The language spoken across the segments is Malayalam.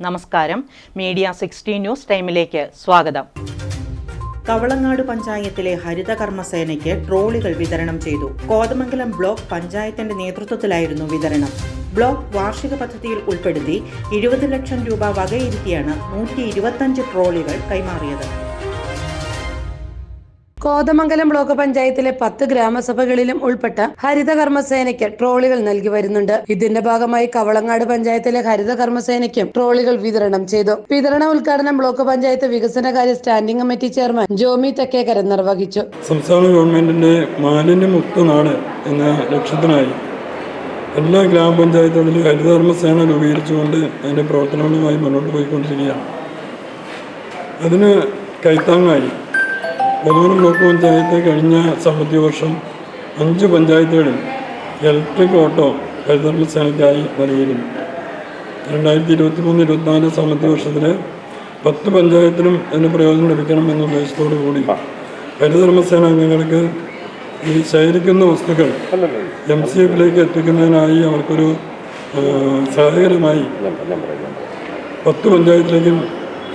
നമസ്കാരം. മീഡിയ സിക്സ്റ്റി ന്യൂസ് ടൈമിലേക്ക് സ്വാഗതം. കവളങ്ങാട് പഞ്ചായത്തിലെ ഹരിതകർമ്മസേനയ്ക്ക് ട്രോളികൾ വിതരണം ചെയ്തു. കോതമംഗലം ബ്ലോക്ക് പഞ്ചായത്തിന്റെ നേതൃത്വത്തിലായിരുന്നു വിതരണം. ബ്ലോക്ക് വാർഷിക പദ്ധതിയിൽ ഉൾപ്പെടുത്തി ഇരുപത് ലക്ഷം രൂപ വകയിരുത്തിയാണ് നൂറ്റി ട്രോളികൾ കൈമാറിയത്. കോതമംഗലം ബ്ലോക്ക് പഞ്ചായത്തിലെ പത്ത് ഗ്രാമസഭകളിലും ഉൾപ്പെട്ട ഹരിത കർമ്മസേനയ്ക്ക് ട്രോളികൾ നൽകി വരുന്നുണ്ട്. ഇതിന്റെ ഭാഗമായി കവളങ്ങാട് പഞ്ചായത്തിലെ ഹരിത കർമ്മസേനയ്ക്കും ട്രോളികൾ വിതരണം ചെയ്തു. വിതരണ ഉദ്ഘാടനം ബ്ലോക്ക് പഞ്ചായത്ത് വികസനകാര്യ standing committee chairman Jomy Thekkekaran നിർവഹിച്ചു. സംസ്ഥാന ഗവൺമെന്റിന്റെ മാലിന്യമുക്ത നാട് എന്ന ലക്ഷ്യത്തിനായി എല്ലാ ഗ്രാമപഞ്ചായത്തുകളിലും ഹരിതകർമ്മസേന രൂപീകരിച്ചുകൊണ്ട് അതിന്റെ പ്രവർത്തനങ്ങളുമായി മുന്നോട്ട് പോയിക്കൊണ്ടിരിക്കുകയാണ്. അതിന് കൈത്താങ്ങായി പൊതുവനം ബ്ലോക്ക് പഞ്ചായത്ത് കഴിഞ്ഞ സാമ്പത്തിക വർഷം അഞ്ച് പഞ്ചായത്തുകളിൽ ഇലക്ട്രിക് ഓട്ടോ ഹരിതകർമ്മസേനയ്ക്കായി നൽകിയിരുന്നു രണ്ടായിരത്തി ഇരുപത്തി മൂന്ന് ഇരുപത്തിനാല് സാമ്പത്തിക വർഷത്തിൽ പത്ത് പഞ്ചായത്തിനും അതിന് പ്രയോജനം ലഭിക്കണം എന്ന ഉദ്ദേശത്തോടു കൂടി ഹരിതർമ്മസേന അംഗങ്ങൾക്ക് ഈ ശേഖരിക്കുന്ന വസ്തുക്കൾ എം സി എഫിലേക്ക് എത്തിക്കുന്നതിനായി അവർക്കൊരു സഹായകരമായി പത്ത് പഞ്ചായത്തിലേക്കും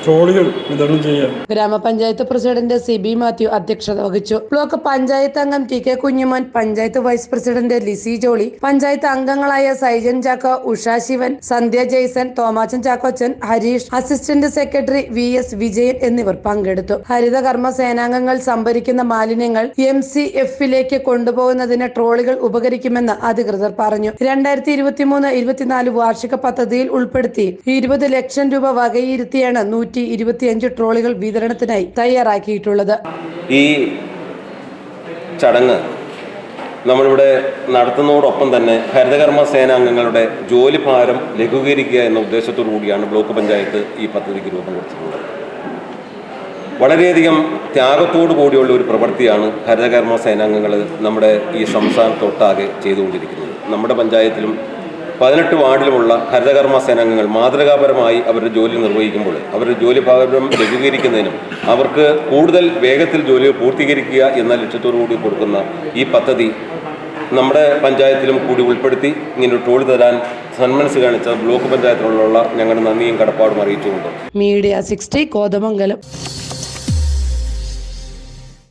ട്രോളികൾ വിതരണം ചെയ്യാൻ. ഗ്രാമപഞ്ചായത്ത് പ്രസിഡന്റ് സി ബി മാത്യു അധ്യക്ഷത വഹിച്ചു. ബ്ലോക്ക് പഞ്ചായത്ത് അംഗം T K Kunjumon panchayat vice president Lissy Jolly panchayat അംഗങ്ങളായ Saijan Chacko Usha Sivan Sandhya Jaison Thomachan Chackochan Harish assistant secretary V S Vijayan എന്നിവർ പങ്കെടുത്തു. ഹരിത കർമ്മ സേനാംഗങ്ങൾ സംഭരിക്കുന്ന മാലിന്യങ്ങൾ എം സി എഫിലേക്ക് കൊണ്ടുപോകുന്നതിന് ട്രോളികൾ ഉപകരിക്കുമെന്ന് അധികൃതർ പറഞ്ഞു. രണ്ടായിരത്തി ഇരുപത്തിമൂന്ന് ഇരുപത്തിനാല് വാർഷിക പദ്ധതിയിൽ ഉൾപ്പെടുത്തി ഇരുപത് ലക്ഷം രൂപ വകയിരുത്തിയാണ് നൂറ്റി ഇരുപത്തിയഞ്ച് ട്രോളികൾ വിതരണത്തിനായി തയ്യാറാക്കിയിട്ടുള്ളത്. ഈ ചടങ്ങ് നമ്മളിവിടെ നടത്തുന്നതോടൊപ്പം തന്നെ ഹരിതകർമ്മ സേനാംഗങ്ങളുടെ ജോലിഭാരം ലഘൂകരിക്കുക എന്ന ഉദ്ദേശത്തോടു കൂടിയാണ് ബ്ലോക്ക് പഞ്ചായത്ത് ഈ പദ്ധതിക്ക് രൂപം കൊടുത്തിട്ടുള്ളത്. വളരെയധികം ത്യാഗത്തോടു കൂടിയുള്ള ഒരു പ്രവൃത്തിയാണ് ഹരിതകർമ്മ സേനാംഗങ്ങൾ നമ്മുടെ ഈ സംസ്ഥാനത്തൊട്ടാകെ ചെയ്തുകൊണ്ടിരിക്കുന്നത്. നമ്മുടെ പഞ്ചായത്തിലും പതിനെട്ട് വാർഡിലുമുള്ള ഹരിതകർമ്മ സേനാംഗങ്ങൾ മാതൃകാപരമായി അവരുടെ ജോലി നിർവഹിക്കുമ്പോൾ അവരുടെ ജോലി ഭാഗം ലഘൂകരിക്കുന്നതിനും അവർക്ക് കൂടുതൽ വേഗത്തിൽ ജോലി പൂർത്തീകരിക്കുക എന്ന ലക്ഷ്യത്തോടു കൂടി കൊടുക്കുന്ന ഈ പദ്ധതി നമ്മുടെ പഞ്ചായത്തിലും കൂടി ഉൾപ്പെടുത്തി ഇങ്ങനെ ടോൾ തരാൻ സന്മനസ് കാണിച്ച ബ്ലോക്ക് പഞ്ചായത്തിലുള്ള ഞങ്ങളുടെ നന്ദിയും കടപ്പാടും അറിയിച്ചുകൊണ്ട്. Media sixty Kothamangalam